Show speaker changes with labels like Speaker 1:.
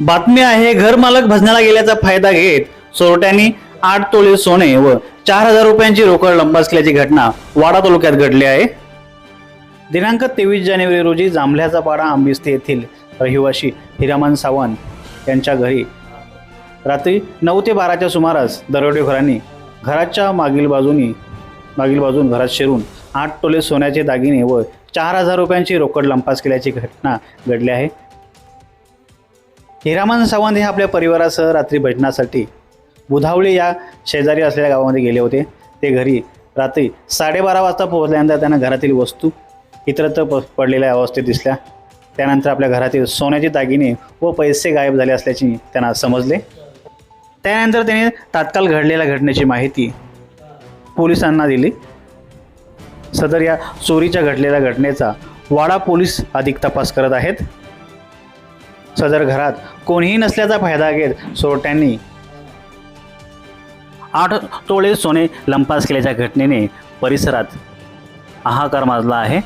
Speaker 1: बातमी आहे घरमालक भजनाला गेल्याचा फायदा घेत चोरट्यांनी आठ तोळे सोने व चार हजार रुपयांची रोकड लंपासल्याची घटना वाडा तालुक्यात घडली आहे. दिनांक तेवीस जानेवारी रोजी जांभल्याचा पाडा आंबिस्ते येथील रहिवाशी हिरामन सावंत यांच्या घरी रात्री नऊ ते बाराच्या सुमारास दरोडेखोरांनी घराच्या मागील बाजूनी मागील बाजून घरात शिरून आठ तोले सोन्याचे दागिने व चार हजार रुपयांची रोकड लंपास केल्याची घटना घडली आहे. हिरामन सावंत हे आपल्या परिवारासह रात्री भजनासाठी बुधावळे या शेजारी असलेल्या गावामध्ये गेले होते. ते घरी रात्री साडेबारा वाजता पोहोचल्यानंतर त्यांना घरातील वस्तू इतरत्र प पडलेल्या अवस्थेत दिसल्या. त्यानंतर आपल्या घरातील सोन्याचे दागिने व पैसे गायब झाले असल्याचे त्यांना समजले. त्यानंतर त्याने तात्काळ घडलेल्या घटनेची माहिती पोलिसांना दिली. सदर या चोरीच्या घडलेल्या घटनेचा वाडा पोलीस अधिक तपास करत आहेत. सदर घरात कोणीही नसल्याचा फायदा घेत चोरट्यांनी आठ तोळे सोने लंपास केल्याच्या घटनेने परिसरात हाहाकार माजला आहे.